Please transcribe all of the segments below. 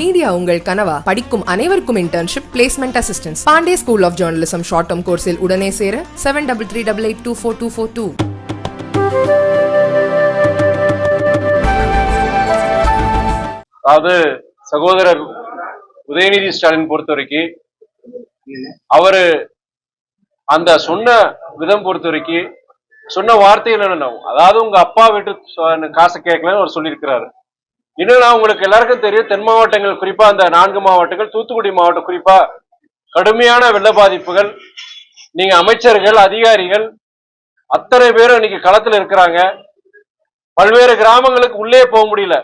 Media உங்கள் கனவா? படிக்கும் அனைவருக்கும் internship placement assistance Pandey school of journalism short term கோர்ஸில் உடனே சேர seven double three double eight two four two four two அதாவது சகோதரர் உதயநிதி ஸ்டாலின் பொறுத்த வரைக்கும் அவரு அந்த சொன்ன விதம் பொறுத்த வரைக்கும் சொன்ன வார்த்தைகள் என்னன்னா? அதாவது உங்க அப்பா வீட்டு காசு காசை கேட்கலன்னு அவர் சொல்லியிருக்கிறாரு. என்னன்னா உங்களுக்கு எல்லாருக்கும் தெரியும் தென் மாவட்டங்கள் குறிப்பா அந்த நான்கு மாவட்டங்கள் தூத்துக்குடி மாவட்டம் குறிப்பா கடுமையான வெள்ள பாதிப்புகள். நீங்க அமைச்சர்கள் அதிகாரிகள் அத்தனை பேரும் இன்னைக்கு களத்துல இருக்கிறாங்க. பல்வேறு கிராமங்களுக்கு உள்ளே போக முடியல.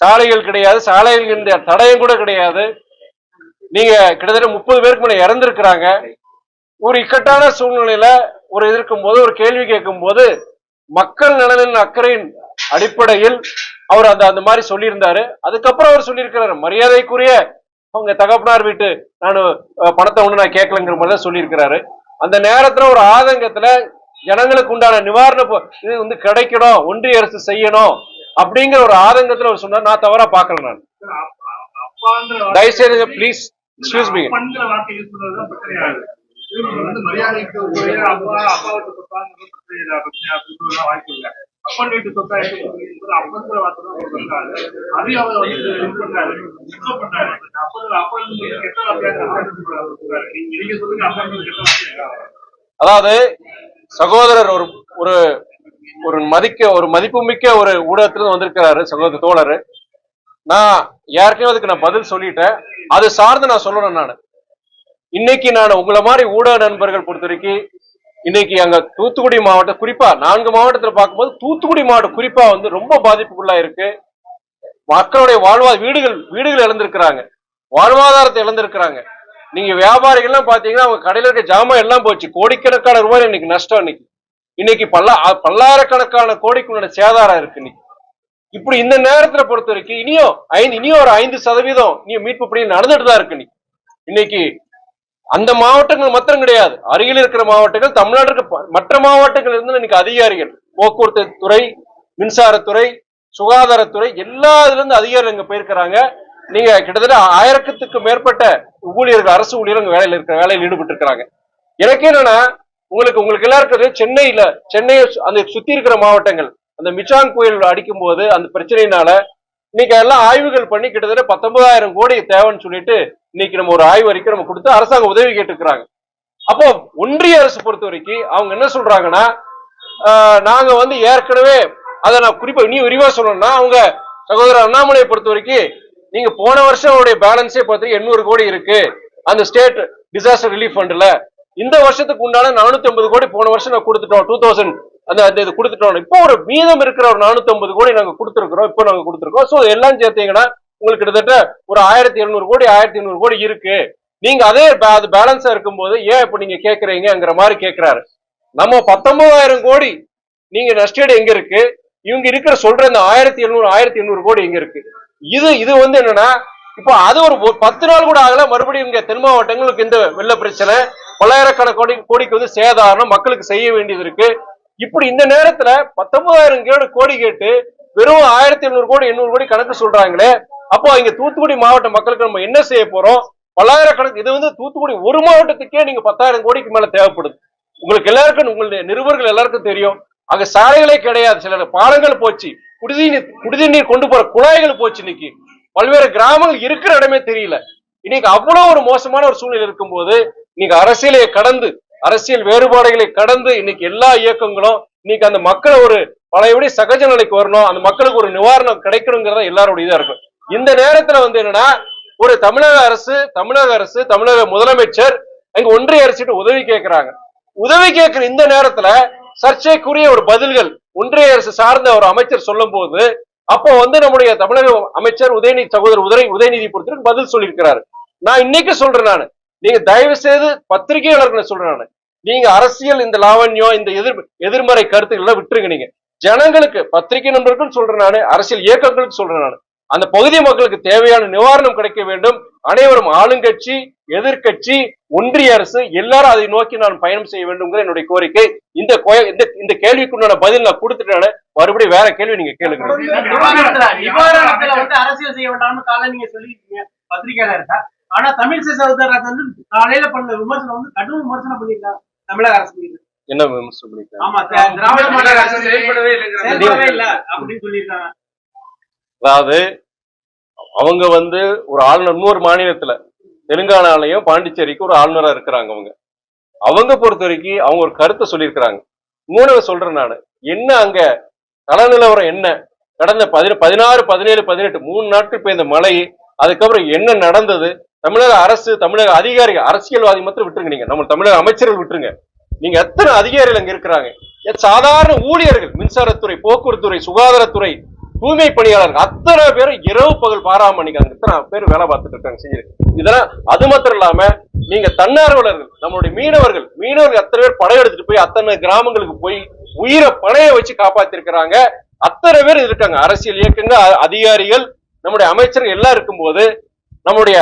சாலைகள் கிடையாது சாலைகள் இந்த தடயம் கூட கிடையாது. நீங்க கிட்டத்தட்ட முப்பது பேருக்கு மேல இறந்திருக்கிறாங்க. ஒரு இக்கட்டான சூழ்நிலையில ஒரு இருக்கும் போது ஒரு கேள்வி கேட்கும் போது மக்கள் நலனின் அக்கறையின் அடிப்படையில் அவர் அந்த அந்த மாதிரி சொல்லியிருந்தாரு. அதுக்கப்புறம் அவர் சொல்லியிருக்கிறாரு மரியாதைக்குரிய அவங்க தகப்பனார் வீட்டு நான் பணத்தை ஒண்ணு நான் கேட்கலங்கிற மாதிரி தான் சொல்லியிருக்கிறாரு. அந்த நேரத்துல ஒரு ஆதங்கத்துல ஜனங்களுக்கு உண்டான நிவாரண பொ- இது வந்து கிடைக்கணும் ஒன்றிய அரசு செய்யணும் அப்படிங்கிற ஒரு ஆதங்கத்துல அவர் சொன்னார். நான் தவறா பாக்கல நான். தயவுசெய்து ப்ளீஸ் எக்ஸ்கியூஸ் மீ மரியாதைக்கு உரிய அப்பா அப்பா அப்பன் வீட்டு சொத்தா எடுத்து அப்பன்ற வார்த்தை தான் அதையும் அவர் வந்து இது பண்றாரு. இன்ஃபார்ம் பண்றாரு. அப்பன் அப்பன் கெட்ட வார்த்தையாக நீங்க சொல்லுங்க அப்பன் கெட்ட வார்த்தையா அதாவது சகோதரர் ஒரு ஒரு ஒரு மதிக்க ஒரு மதிப்புமிக்க ஒரு ஊடகத்துல வந்திருக்கிறாரு சகோதர தோழர். நான் யாருக்கும் அதுக்கு நான் பதில் சொல்லிட்டேன். அது சார்ந்து நான் சொல்லணும் நான். இன்னைக்கு நான் உங்களை மாதிரி ஊடக நண்பர்கள் பொறுத்த வரைக்கும் இன்னைக்கு அங்க தூத்துக்குடி மாவட்டம் குறிப்பா நான்கு மாவட்டத்துல பார்க்கும்போது தூத்துக்குடி மாவட்டம் குறிப்பா வந்து ரொம்ப பாதிப்புக்குள்ளா இருக்கு. மக்களுடைய வாழ்வா வீடுகள் வீடுகள் இழந்திருக்கிறாங்க. வாழ்வாதாரத்தை இழந்திருக்கிறாங்க. நீங்க வியாபாரிகள்லாம் பாத்தீங்கன்னா அவங்க கடையில இருக்க ஜாமான் எல்லாம் போச்சு. கோடிக்கணக்கான ரூபாய் இன்னைக்கு நஷ்டம் இன்னைக்கு. இன்னைக்கு பல்லா பல்லாயிரக்கணக்கான கோடிக்குள்ள சேதாரம் இருக்கு இன்னைக்கு. இப்படி இந்த நேரத்துல பொறுத்த வரைக்கும் இனியும் ஐந்து இனியும் ஒரு ஐந்து சதவீதம் நீ மீட்பு பணி நடந்துட்டு தான் இருக்கு இன்னைக்கு. இன்னைக்கு அந்த மாவட்டங்கள் மாத்திரம் கிடையாது. அருகில் இருக்கிற மாவட்டங்கள் தமிழ்நாடு மற்ற மாவட்டங்கள் இருந்து இன்னைக்கு அதிகாரிகள் போக்குவரத்து துறை மின்சாரத்துறை சுகாதாரத்துறை எல்லா இதுல இருந்து அதிகாரிகள் இங்க போயிருக்கிறாங்க. நீங்க கிட்டத்தட்ட ஆயிரக்கத்துக்கு மேற்பட்ட ஊழியர்கள் அரசு ஊழியர்கள் வேலையில் இருக்கிற வேலையில் ஈடுபட்டு இருக்கிறாங்க எனக்கு என்னன்னா உங்களுக்கு உங்களுக்கு எல்லாம் இருக்கிறது சென்னையில சென்னையை அந்த சுத்தி இருக்கிற மாவட்டங்கள் அந்த மிச்சான் புயல் அடிக்கும் போது அந்த பிரச்சனையினால இன்னைக்கு எல்லாம் ஆய்வுகள் பண்ணி கிட்டத்தட்ட பத்தொன்பதாயிரம் கோடி தேவைன்னு சொல்லிட்டு இன்னைக்கு நம்ம ஒரு ஆய்வு அறிக்கை நம்ம கொடுத்து அரசாங்கம் உதவி கேட்டுக்கிறாங்க. அப்போ ஒன்றிய அரசு பொறுத்த வரைக்கும் அவங்க என்ன சொல்றாங்கன்னா நாங்க வந்து ஏற்கனவே அதை நான் குறிப்பா இனி விரிவா சொல்லணும்னா அவங்க சகோதரர் அண்ணாமலையை பொறுத்த வரைக்கும் நீங்க போன வருஷம் உடைய பேலன்ஸே பார்த்து எண்ணூறு கோடி இருக்கு. அந்த ஸ்டேட் டிசாஸ்டர் ரிலீஃப் ஃபண்ட்ல. இந்த வருஷத்துக்கு உண்டான நானூத்தி ஐம்பது கோடி போன வருஷம் நான் கொடுத்துட்டோம் டூ தௌசண்ட் அந்த அந்த இது கொடுத்துட்டோம். இப்போ ஒரு மீதம் இருக்கிற ஒரு நானூத்தி ஐம்பது கோடி நாங்க கொடுத்துருக்கிறோம். இப்போ நாங்க கொடுத்துருக்கோம். ஸோ எல்லாம் சேர்த்தீங்கன்னா உங்களுக்கு கிட்டத்தட்ட ஒரு ஆயிரத்தி எழுநூறு கோடி ஆயிரத்தி எண்ணூறு கோடி இருக்கு. நீங்க அதே அது பேலன்ஸா இருக்கும்போது ஏன் இப்ப நீங்க கேக்குறீங்கிற மாதிரி கேக்குறாரு. நம்ம பத்தொன்பதாயிரம் கோடி நீங்க நஷ்டீடு எங்க இருக்கு? இவங்க இருக்கிற சொல்ற இந்த ஆயிரத்தி எழுநூறு ஆயிரத்தி எண்ணூறு கோடி எங்க இருக்கு? இது இது வந்து என்னன்னா இப்போ அது ஒரு பத்து நாள் கூட ஆகல. மறுபடியும் இங்க தென் மாவட்டங்களுக்கு இந்த வெள்ள பிரச்சனை பல்லாயிரக்கணக்கான கோடி கோடிக்கு வந்து சேதாரம் மக்களுக்கு செய்ய வேண்டியது இருக்கு. இப்படி இந்த நேரத்துல பத்தொன்பதாயிரம் கோடி கோடி கேட்டு வெறும் ஆயிரத்தி எழுநூறு கோடி எண்ணூறு கோடி கணக்கு சொல்றாங்களே அப்போ இங்க தூத்துக்குடி மாவட்ட மக்களுக்கு நம்ம என்ன செய்ய போறோம்? பல்லாயிரக்கணக்கு இது வந்து தூத்துக்குடி ஒரு மாவட்டத்துக்கே நீங்க பத்தாயிரம் கோடிக்கு மேல தேவைப்படுது. உங்களுக்கு எல்லாருக்கும் உங்களுடைய நிருபர்கள் எல்லாருக்கும் தெரியும். அங்க சாலைகளே கிடையாது. சில பாலங்கள் போச்சு. குடிநீர் குடிநீர் கொண்டு போற குழாய்கள் போச்சு இன்னைக்கு. பல்வேறு கிராமங்கள் இருக்கிற இடமே தெரியல. இன்னைக்கு அவ்வளவு ஒரு மோசமான ஒரு சூழ்நிலை இருக்கும்போது நீங்க அரசியலையை கடந்து அரசியல் வேறுபாடுகளை கடந்து இன்னைக்கு எல்லா இயக்கங்களும் இன்னைக்கு அந்த மக்களை ஒரு பழையபடி சகஜ நிலைக்கு வரணும் அந்த மக்களுக்கு ஒரு நிவாரணம் கிடைக்கணுங்கிறத எல்லாருடைய இதா இருக்கும். இந்த நேரத்துல வந்து என்னன்னா ஒரு தமிழக அரசு தமிழக அரசு தமிழக முதலமைச்சர் அங்க ஒன்றிய அரசிட்டு உதவி கேட்கிறாங்க உதவி கேட்கிற இந்த நேரத்துல சர்ச்சைக்குரிய ஒரு பதில்கள் ஒன்றிய அரசு சார்ந்த ஒரு அமைச்சர் சொல்லும் போது அப்போ வந்து நம்முடைய தமிழக அமைச்சர் உதயநிதி சகோதரர் உதய உதயநிதி பொறுத்தவரைக்கும் பதில் சொல்லியிருக்கிறாரு. நான் இன்னைக்கு சொல்றேன் நான். நீங்க தயவு செய்து பத்திரிகையாளர்கள் சொல்றேன் நான். நீங்க அரசியல் இந்த லாவண்யம் இந்த எதிர் எதிர்மறை கருத்துக்களை விட்டுருங்க நீங்க. ஜனங்களுக்கு பத்திரிகை நண்பர்களுக்கும் சொல்றேன் நான் அரசியல் இயக்கங்களுக்கு சொல்றேன் நான். அந்த பகுதி மக்களுக்கு தேவையான நிவாரணம் கிடைக்க வேண்டும். அனைவரும் ஆளுங்கட்சி எதிர்க்கட்சி ஒன்றிய அரசு எல்லாரும் அதை நோக்கி நான் பயணம் செய்ய வேண்டும்ங்கிற என்னுடைய கோரிக்கை. இந்த இந்த இந்த கேள்விக்குண்டான பதில் நான் கொடுத்துட்டேன் மறுபடியும் வேற கேள்வி நீங்க கேளுங்க. அரசியல் செய்ய வேண்டாம்னு காலை நீங்க சொல்லி பத்திரிகையாளர் ஆனா தமிழிசை சகோதரர் வந்து காலையில பண்ண விமர்சனம் வந்து கடும் விமர்சனம் பண்ணிருக்காங்க தமிழக அரசு மீது. என்ன விமர்சனம் பண்ணிருக்காங்க? ஆமா திராவிட மாடல் அரசு செயல்படவே செயல்படவே இல்ல அப்படின்னு சொல்லியிருக்காங்க. அதாவது அவங்க வந்து ஒரு ஆளுநர் இன்னொரு மாநிலத்துல தெலுங்கானாலையும் பாண்டிச்சேரிக்கு ஒரு ஆளுநரா இருக்கிறாங்க அவங்க. அவங்க பொறுத்த வரைக்கும் அவங்க ஒரு கருத்தை சொல்லியிருக்கிறாங்க. மூணாவது சொல்றேன் நான். என்ன அங்க கள நிலவரம் என்ன? கடந்த பதின பதினாறு பதினேழு பதினெட்டு மூணு நாட்கள் பெய்த மழை அதுக்கப்புறம் என்ன நடந்தது? தமிழக அரசு தமிழக அதிகாரிகள் அரசியல்வாதி மட்டும் விட்டுருங்க நீங்க. நம்ம தமிழக அமைச்சர்கள் விட்டுருங்க. நீங்க எத்தனை அதிகாரிகள் அங்க இருக்கிறாங்க? சாதாரண ஊழியர்கள் மின்சாரத்துறை போக்குவரத்துறை சுகாதாரத்துறை தூய்மை பணியாளர்கள் அத்தனை பேரும் இரவு பகல் பாராம அங்க இத்தனை பேர் வேலை பார்த்துட்டு இருக்காங்க செஞ்சு இதெல்லாம் அது மாத்திரம் இல்லாம நீங்க தன்னார்வலர்கள் நம்மளுடைய மீனவர்கள் மீனவர்கள் அத்தனை பேர் படையெடுத்துட்டு போய் அத்தனை கிராமங்களுக்கு போய் உயிரை பணைய வச்சு காப்பாத்திருக்கிறாங்க. அத்தனை பேர் இருக்காங்க. அரசியல் இயக்கங்க அதிகாரிகள் நம்முடைய அமைச்சர்கள் எல்லாம் இருக்கும்போது நம்முடைய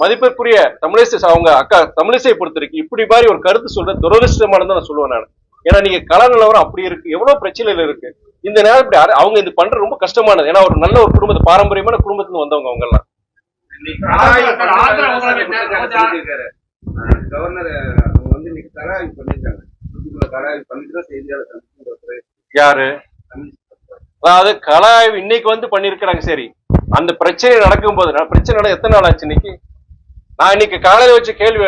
மதிப்பிற்குரிய தமிழிசை அவங்க அக்கா தமிழிசை பொறுத்த வரைக்கும் இப்படி மாதிரி ஒரு கருத்து சொல்றது துரதிருஷ்டமானது நான் சொல்லுவேன் நான். ஏன்னா நீங்க கள நிலவரம் அப்படி இருக்கு எவ்வளவு பிரச்சனைகள் இருக்கு. இந்த நேரம் இப்படி அவங்க இது பண்றது ரொம்ப கஷ்டமானது. ஏன்னா ஒரு நல்ல ஒரு குடும்பத்து பாரம்பரியமான குடும்பத்துல வந்தவங்க அவங்க எல்லாம் கவர்னர் அவங்க வந்து இன்னைக்கு தராவி பண்ணிருக்காங்க பண்ணிட்டு தான் செய்தியாளர் யாரு? அதாவது கலாய்வு இன்னைக்கு வந்து பண்ணிருக்கிறாங்க சரி. அந்த பிரச்சனை நடக்கும்போது பிரச்சனை எத்தனை நாள் ஆச்சு இன்னைக்கு? நான் இன்னைக்கு காலையில வச்ச கேள்வி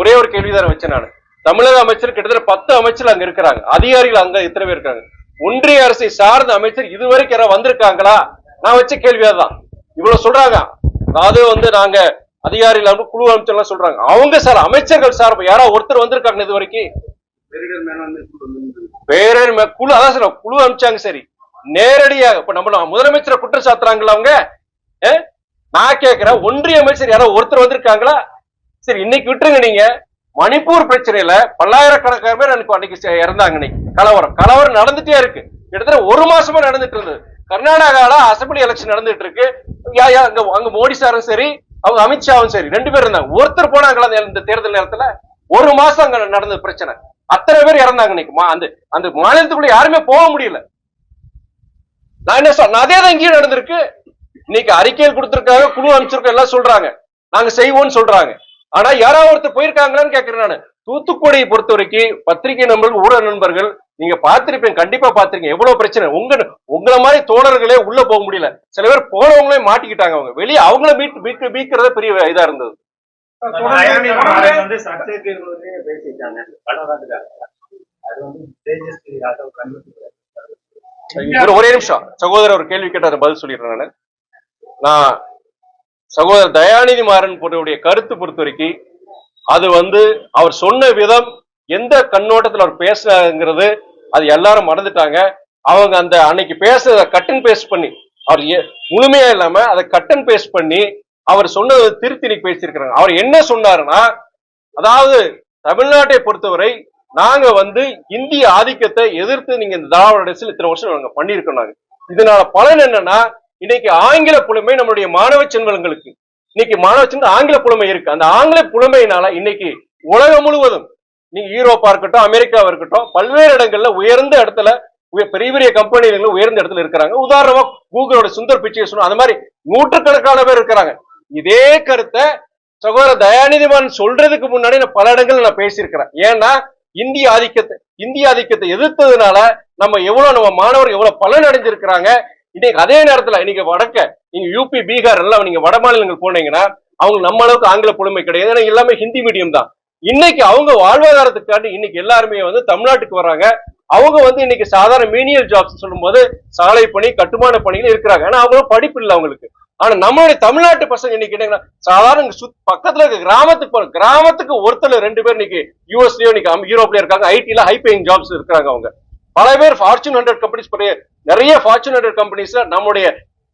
ஒரே ஒரு கேள்வி தான் வச்சேன் நான். தமிழக அமைச்சர் கிட்டத்தட்ட பத்து அமைச்சர் அங்க இருக்கிறாங்க. அதிகாரிகள் அங்க எத்தனை பேர் இருக்காங்க? ஒன்றிய அரசை சார்ந்த அமைச்சர் இதுவரைக்கும் யாராவது வந்திருக்காங்களா? நான் வச்ச கேள்வி அதுதான். இவ்வளவு சொல்றாங்க. அதாவது வந்து நாங்க அதிகாரிகள் குழு அமைச்சர்லாம் சொல்றாங்க. அவங்க சார் அமைச்சர்கள் சார்பு யாராவது ஒருத்தர் வந்திருக்காங்க இது வரைக்கும். பேரர் குழு அதான் சார் குழு அனுப்பிச்சாங்க சரி. நேரடியாக இப்ப நம்ம முதலமைச்சரை குற்றம் சாத்துறாங்களா அவங்க? நான் கேட்கிறேன் ஒன்றிய அமைச்சர் யாரோ ஒருத்தர் வந்திருக்காங்களா? சரி இன்னைக்கு விட்டுருங்க நீங்க. மணிப்பூர் பிரச்சனையில பல்லாயிரக்கணக்கான பேர் எனக்கு அன்னைக்கு இறந்தாங்க இன்னைக்கு. கலவரம். கலவரம் நடந்துட்டே இருக்கு. கிட்டத்தட்ட ஒரு மாசமா நடந்துட்டு இருந்தது. கர்நாடகால அசம்பிளி எலெக்ஷன் நடந்துட்டு இருக்கு. அங்க அங்க மோடி சாரும் சரி அவங்க அமித்ஷாவும் சரி ரெண்டு பேர் இருந்தாங்க. ஒருத்தர் போனாங்களா அந்த- இந்த தேர்தல் நேரத்துல? ஒரு மாசம் அங்க நடந்த பிரச்சனை. அத்தனை பேர் இறந்தாங்க இன்னைக்கு. மா- அந்த அந்த மாநிலத்துக்குள்ள யாருமே போக முடியல. நான் என்ன சொல் அதே தான் இங்கேயும் நடந்திருக்கு. இன்னைக்கு அறிக்கையில் கொடுத்திருக்காங்க குழு அமைச்சிருக்கோம் எல்லாம் சொல்றாங்க. நாங்க செய்வோம்னு சொல்றாங்க. ஆனா யாராவது ஒருத்தர் போயிருக்காங்களான்னு கேட்கிறேன் நானு. தூத்துக்குடியை பொறுத்த வரைக்கும் பத்திரிகை நண்பர்கள் ஊடக நண்பர்கள் நீங்க பாத்திருப்பீங்க கண்டிப்பா பாத்திருக்கீங்க எவ்வளவு பிரச்சனை. உங்க உங்களை மாதிரி தோழர்களே உள்ள போக முடியல. சில பேர் போனவங்களே மாட்டிக்கிட்டாங்க அவங்க. வெளியே அவங்கள மீட் மீட்க மீட்கிறத பெரிய இதா இருந்தது. பேசிட்டாங்க. அது வந்து தேஜஸ்வி யாதவ் ஒரு ஒரே நிமிஷம். சகோதரர் ஒரு கேள்வி கேட்டார் பதில் சொல்லிடுறேன் நான். சகோதரர் தயாநிதி மாறன் போன்றவுடைய கருத்து பொறுத்த வரைக்கும் அது வந்து அவர் சொன்ன விதம் எந்த கண்ணோட்டத்துல அவர் பேசுறாங்கிறது அது எல்லாரும் மறந்துட்டாங்க. அவங்க அந்த அன்னைக்கு பேசுறத கட் அண்ட் பேஸ்ட் பண்ணி அவர் முழுமையா இல்லாம அதை கட் அண்ட் பேஸ்ட் பண்ணி அவர் சொன்னதை திருத்தி இன்னைக்கு பேசியிருக்கிறாங்க. அவர் என்ன சொன்னாருன்னா அதாவது தமிழ்நாட்டை பொறுத்தவரை நாங்க வந்து இந்திய ஆதிக்கத்தை எதிர்த்து நீங்க இந்த திராவிட அரசியல் இத்தனை வருஷம் நாங்க பண்ணியிருக்கோம் நாங்க. இதனால பலன் என்னன்னா இன்னைக்கு ஆங்கில புலமை நம்மளுடைய மாணவ செல்வங்களுக்கு இன்னைக்கு மாணவ செல்வம் ஆங்கில புலமை இருக்கு. அந்த ஆங்கில புலமையினால இன்னைக்கு உலகம் முழுவதும் நீங்க யூரோப்பா இருக்கட்டும் அமெரிக்காவா இருக்கட்டும் பல்வேறு இடங்கள்ல உயர்ந்த இடத்துல பெரிய பெரிய கம்பெனிகள் உயர்ந்த இடத்துல இருக்கிறாங்க. உதாரணமா கூகுளோட சுந்தர் பிச்சை சொன்ன அந்த மாதிரி நூற்றுக்கணக்கான பேர் இருக்கிறாங்க. இதே கருத்தை சகோதர தயாநிதிமான் சொல்றதுக்கு முன்னாடி நான் பல இடங்கள்ல நான் பேசியிருக்கிறேன். ஏன்னா இந்திய ஆதிக்கத்தை இந்திய ஆதிக்கத்தை எதிர்த்ததுனால நம்ம எவ்வளவு நம்ம மாணவர் எவ்வளவு பலன் அடைஞ்சிருக்கிறாங்க. இன்னைக்கு அதே நேரத்துல இன்னைக்கு வடக்க நீங்க யூபி பீகார் எல்லாம் நீங்க வட மாநிலங்கள் போனீங்கன்னா அவங்க நம்ம அளவுக்கு ஆங்கில புலமை கிடையாது. ஏன்னா எல்லாமே ஹிந்தி மீடியம் தான். இன்னைக்கு அவங்க வாழ்வாதாரத்துக்காண்டி இன்னைக்கு எல்லாருமே வந்து தமிழ்நாட்டுக்கு வராங்க. அவங்க வந்து இன்னைக்கு சாதாரண மீனியல் ஜாப்ஸ் சொல்லும்போது சாலை பணி கட்டுமான பணிகள் இருக்கிறாங்க. ஆனா அவங்களும் படிப்பு இல்லை அவங்களுக்கு. ஆனா நம்மளுடைய தமிழ்நாட்டு பசங்க இன்னைக்கு கேட்டீங்கன்னா சாதாரண சுத் பக்கத்துல இருக்க கிராமத்துக்கு போற கிராமத்துக்கு ஒருத்தர் ரெண்டு பேர் இன்னைக்கு யூஎஸ்லயோ இன்னைக்கு அம்- இருக்காங்க ஐடில ஹை பேயிங் ஜாப்ஸ் இருக்காங்க அவங்க. பல பேர் ஃபார்ச்சூன் ஹண்ட்ரட் கம்பெனிஸ் நிறைய ஃபார்ச்சூன் ஹண்ட்ரட் கம்பெனிஸ்ல நம்முடைய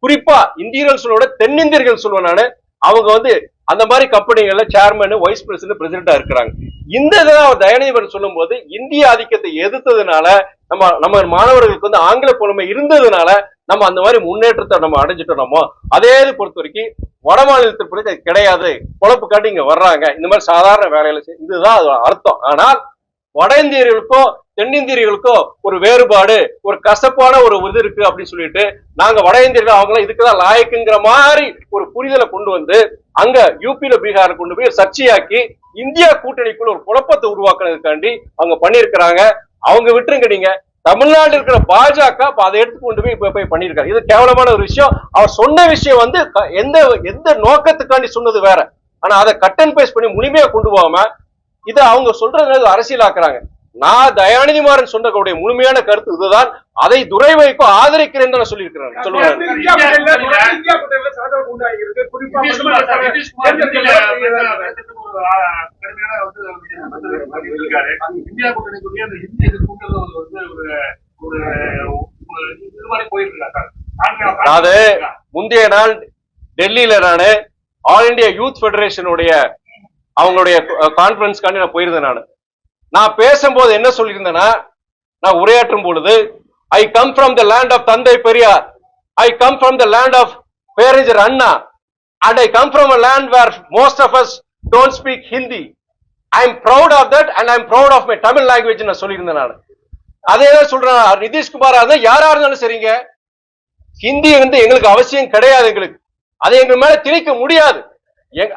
குறிப்பா இந்தியர்கள் சொல்ல தென்னிந்தியர்கள் சொல்லுவேன் நானு. அவங்க வந்து அந்த மாதிரி கம்பெனிகள்ல சேர்மன் வைஸ் பிரசிடன்ட் பிரசிடண்டா இருக்கிறாங்க. இந்த இதெல்லாம் அவர் தயாநிதிபர் சொல்லும் போது இந்திய ஆதிக்கத்தை எதிர்த்ததுனால நம்ம நம்ம மாணவர்களுக்கு வந்து ஆங்கில புலமை இருந்ததுனால நம்ம அந்த மாதிரி முன்னேற்றத்தை நம்ம அடைஞ்சிட்டோம் அதே இது பொறுத்த வரைக்கும் வட மாநிலத்தை பொறுத்த கிடையாது. பொழப்புக்காட்டி இங்க வர்றாங்க. இந்த மாதிரி சாதாரண வேலையில இதுதான் அது அர்த்தம். ஆனால் வட இந்தியர்களுக்கும் தென்னிந்தியர்களுக்கோ ஒரு வேறுபாடு ஒரு கசப்பான ஒரு இது இருக்கு அப்படின்னு சொல்லிட்டு நாங்க வட இந்தியர்கள் அவங்களாம் இதுக்குதான் லாயக்குங்கிற மாதிரி ஒரு புரிதலை கொண்டு வந்து அங்க யூபியில பீகார்ல கொண்டு போய் சர்ச்சையாக்கி இந்தியா கூட்டணிக்குள்ள ஒரு குழப்பத்தை உருவாக்குறதுக்காண்டி அவங்க பண்ணியிருக்கிறாங்க. அவங்க விட்டுருங்க நீங்க. தமிழ்நாட்டில் இருக்கிற பாஜக அதை எடுத்து கொண்டு போய் இப்ப போய் பண்ணியிருக்காரு. இது கேவலமான ஒரு விஷயம். அவர் சொன்ன விஷயம் வந்து எந்த எந்த நோக்கத்துக்காண்டி சொன்னது வேற. ஆனா அதை கட் அண்ட் பேஸ்ட் பண்ணி முழுமையா கொண்டு போகாம இதை அவங்க சொல்றது அரசியலாக்குறாங்க. நான் தயாநிதி மாறன் சொன்னக்கூடிய முழுமையான கருத்து இதுதான் அதை துரைவைக்கோ ஆதரிக்கிறேன் நான் சொல்லியிருக்கிறேன் அதாவது முந்தைய நாள் டெல்லியில நானு ஆல் இந்தியா யூத் ஃபெடரேஷனுடைய அவங்களுடைய கான்பரன்ஸ்க்காண்டி நான் போயிருந்தேன் நான் நான் பேசும்போது என்ன சொல்லியிருந்தேன்னா நான் உரையாற்றும் பொழுது I come from the land of தந்தை Periyar. I come from the land of பேரஞ்சர் Anna and I come from a land where most of us don't speak Hindi I am proud of that and I am proud of my Tamil language நான் சொல்லியிருந்தேன் நான். அதே தான் சொல்றேன் நிதிஷ்குமாரா இருந்தா யாரா இருந்தாலும் சரிங்க. ஹிந்தி வந்து எங்களுக்கு அவசியம் கிடையாது எங்களுக்கு. அதை எங்க மேல திணிக்க முடியாது.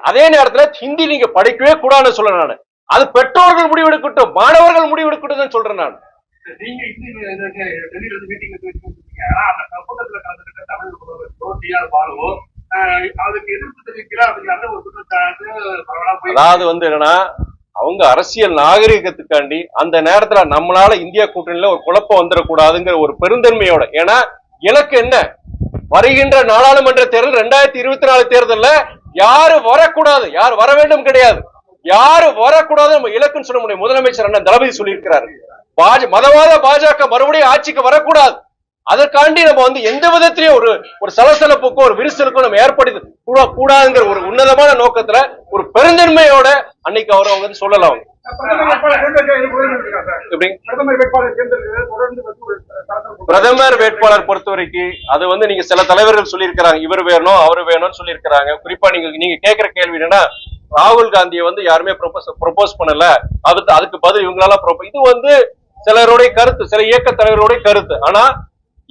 அதே நேரத்தில் ஹிந்தி நீங்க படிக்கவே கூடாதுன்னு சொல்றேன் நான். அது பெற்றோர்கள் முடிவெடுக்கட்டும் மாணவர்கள் முடிவெடுக்கட்டும் சொல்றேன் நான். அதாவது வந்து என்னன்னா அவங்க அரசியல் நாகரிகத்துக்காண்டி அந்த நேரத்துல நம்மளால இந்தியா கூட்டணியில ஒரு குழப்பம் வந்துடக்கூடாதுங்கிற ஒரு பெருந்தன்மையோட ஏன்னா எனக்கு என்ன? வருகின்ற நாடாளுமன்ற தேர்தல் ரெண்டாயிரத்தி இருபத்தி நாலு தேர்தல்ல யாரு வரக்கூடாது. யார் வர வேண்டும் கிடையாது. யாரு வரக்கூடாது நம்ம இலக்குன்னு சொல்ல முடியும். முதலமைச்சர் அண்ணன் தளபதி சொல்லியிருக்கிறாரு. பாஜ மதவாத பாஜக மறுபடியும் ஆட்சிக்கு வரக்கூடாது. அதற்காண்டி நம்ம வந்து எந்த விதத்திலையும் ஒரு ஒரு சலசலப்புக்கோ ஒரு விரிசலுக்கோ நம்ம ஏற்படுத்தி கூட கூடாதுங்கிற ஒரு உன்னதமான நோக்கத்துல ஒரு பெருந்தன்மையோட அன்னைக்கு அவர் அவங்க வந்து சொல்லலாம். அவங்க பிரதமர் வேட்பாளர் வந்து பிரதமர் வேட்பாளர் பொறுத்த வரைக்கும் அது வந்து நீங்க சில தலைவர்கள் சொல்லியிருக்கிறாங்க. இவர் வேணும் அவர் வேணும்னு சொல்லியிருக்கிறாங்க. குறிப்பா நீங்க நீங்க கேட்கிற கேள்வி என்னன்னா ராகுல் காந்தியை வந்து யாருமே ப்ரொபோஸ் ப்ரொபோஸ் பண்ணல. அதுக்கு அதுக்கு பதில் இவங்களால இது வந்து சிலருடைய கருத்து சில இயக்க தலைவருடைய கருத்து. ஆனா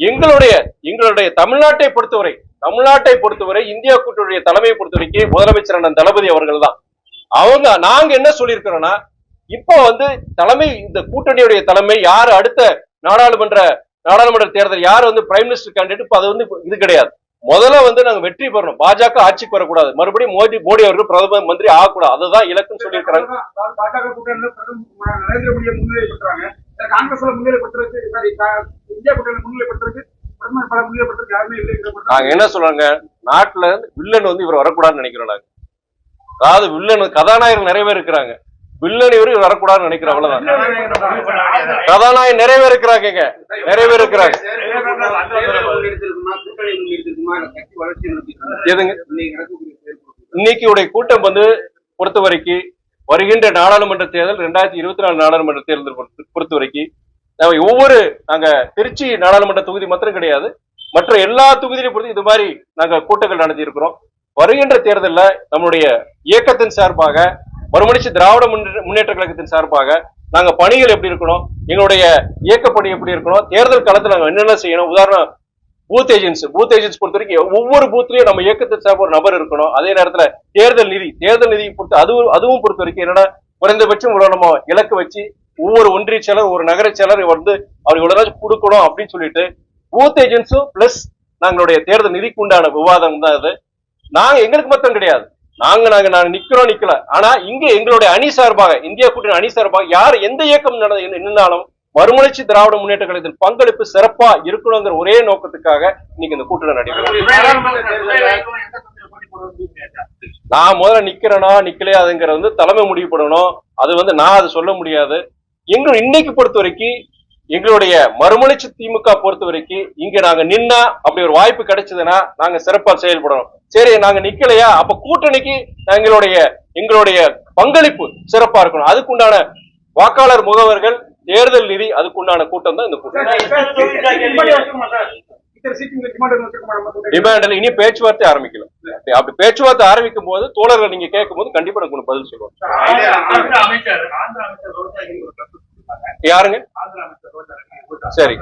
எங்களுடைய எங்களுடைய தமிழ்நாட்டை பொறுத்தவரை தமிழ்நாட்டை பொறுத்தவரை இந்தியா கூட்டுடைய தலைமையை பொறுத்தவரைக்கும் முதலமைச்சர் அண்ணன் தளபதி அவர்கள் தான். அவங்க நாங்க என்ன சொல்லியிருக்கிறோம்னா இப்போ வந்து தலைமை இந்த கூட்டணியுடைய தலைமை யார் அடுத்த நாடாளுமன்ற நாடாளுமன்ற தேர்தல் யார் வந்து பிரைம் மினிஸ்டர் கேண்டிடேட் இப்போ அது வந்து இது கிடையாது. முதல்ல வந்து நாங்க வெற்றி பெறணும். பாஜக ஆட்சிக்கு வரக்கூடாது. மறுபடியும் மோடி மோடி அவர்கள் பிரதம மந்திரி ஆகக்கூடாது. அதுதான் இலக்குன்னு சொல்லியிருக்கிறாங்க. பாஜக நாங்க என்ன சொல்றாங்க? நாட்டுல வில்லன் வந்து இவர் வரக்கூடாதுன்னு நினைக்கிறோம் நாங்க. அதாவது வில்லன் கதாநாயகர் நிறைய பேர் இருக்கிறாங்க. வில்லன் இவர் வரக்கூடாதுன்னு நினைக்கிற அவ்வளவுதான். கதாநாயகன் நிறைய பேர் இருக்கிறாங்க நிறைய பேர் இருக்கிறாங்க எதுங்க? இன்னைக்கு உடைய கூட்டம் வந்து பொறுத்த வரைக்கும் வருகின்ற நாடாளுமன்ற தேர்தல் ரெண்டாயிரத்தி இருபத்தி நாலு நாடாளுமன்ற தேர்தல் பொறுத்த- வரைக்கும் ஒவ்வொரு நாங்க திருச்சி நாடாளுமன்ற தொகுதி மாத்திரம் கிடையாது. மற்ற எல்லா தொகுதியிலும் பொறுத்து இது மாதிரி நாங்க கூட்டங்கள் நடத்தி இருக்கிறோம் வருகின்ற தேர்தல்ல நம்மளுடைய இயக்கத்தின் சார்பாக மறுமணிச்சு திராவிட முன்னேற்ற கழகத்தின் சார்பாக நாங்க பணிகள் எப்படி இருக்கணும் எங்களுடைய இயக்க பணி எப்படி இருக்கணும் தேர்தல் காலத்துல நாங்க என்னென்ன செய்யணும் உதாரணம் பூத் ஏஜென்ட்ஸ் பூத் ஏஜென்ட்ஸ் பொறுத்த வரைக்கும் ஒவ்வொரு பூத்லயும் நம்ம இயக்கத்தின் சார்பு ஒரு நபர் இருக்கணும். அதே நேரத்துல தேர்தல் நிதி தேர்தல் நிதி பொறுத்து அதுவும் அதுவும் பொறுத்த வரைக்கும் என்னன்னா குறைந்தபட்சம் இவ்வளவு நம்ம இலக்கு வச்சு ஒவ்வொரு ஒன்றிய செயலர் ஒரு நகர செயலர் வந்து அவர் இவ்வளவு கொடுக்கணும் அப்படின்னு சொல்லிட்டு பூத் ஏஜென்ட்ஸும் பிளஸ் நாங்களுடைய தேர்தல் நிதிக்கு உண்டான விவாதம் தான் அது. நாங்க எங்களுக்கு மட்டும் கிடையாது. நாங்க நாங்க நாங்க நிக்கிறோம் நிக்கல. ஆனா இங்க எங்களுடைய அணி சார்பாக இந்தியா கூட்டணி அணி சார்பாக யார் எந்த இயக்கம் நடந்த நின்னாலும் மறுமலர்ச்சி திராவிட முன்னேற்ற கழகத்தின் பங்களிப்பு சிறப்பா இருக்கணுங்கிற ஒரே நோக்கத்துக்காக இன்னைக்கு இந்த கூட்டணி நடைபெறும் நான் முதல்ல நிக்கிறேனா நிக்கலையாதுங்கிறது வந்து தலைமை முடிவு பண்ணணும். அது வந்து நான் அது சொல்ல முடியாது. எங்க இன்னைக்கு பொறுத்த வரைக்கும் எங்களுடைய மறுமலர்ச்சி திமுக பொறுத்த வரைக்கும் இங்க நாங்க நின்னா அப்படி ஒரு வாய்ப்பு கிடைச்சதுன்னா நாங்க சிறப்பா செயல்படணும். சரி நாங்க நிக்கலையா? அப்ப கூட்டணிக்கு எங்களுடைய எங்களுடைய பங்களிப்பு சிறப்பா இருக்கணும். அதுக்குண்டான வாக்காளர் முகவர்கள் தேர்தல் நிதி அதுக்குண்டான கூட்டம் தான் இந்த கூட்டம். டிமாண்ட் இனி பேச்சுவார்த்தை ஆரம்பிக்கல. அப்படி பேச்சுவார்த்தை ஆரம்பிக்கும் போது தோழர்கள் நீங்க கேட்கும் போது கண்டிப்பா உங்களுக்கு பதில் சொல்லுவோம் ஆந்திர அமைச்சர் ஆந்திர அமைச்சர் ரோஜாகி ஒரு கருத்து சொல்லியிருக்காங்க. யாருங்க? ஆந்திர அமைச்சர் ரோஜா சரி.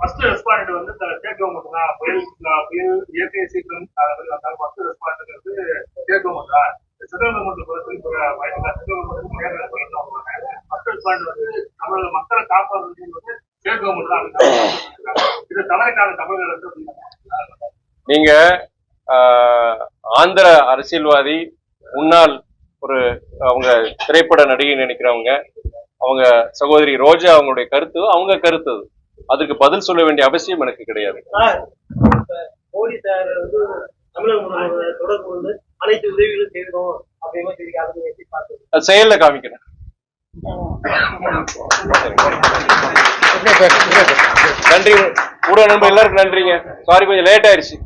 ஃபர்ஸ்ட் ரெஸ்பாண்ட் வந்து ஸ்டேட் கவர்மெண்ட் தான் புயல் புயல் இயற்கை சீக்கிரம் ஃபர்ஸ்ட் ரெஸ்பாண்ட் வந்து ஸ்டேட் கவர்மெண்ட் தான் central government central government first respond வந்து தமிழக மக்களை காப்பாற்றுறது வந்து ஸ்டேட் கவர்மெண்ட் தான் இது தமிழ்நாடு தமிழக அரசு நீங்க ஆந்திர அரசியல்வாதி முன்னாள் ஒரு அவங்க திரைப்பட நடிகை நினைக்கிறவங்க அவங்க சகோதரி ரோஜா அவங்களுடைய கருத்து அவங்க கருத்து அது. அதுக்கு பதில் சொல்ல வேண்டிய அவசியம் எனக்கு கிடையாது. செயல்ல காமிக்கிறேன். நன்றி. ஊடக நண்பர் எல்லாருக்கும் நன்றிங்க. சாரி கொஞ்சம் லேட் நன்றி.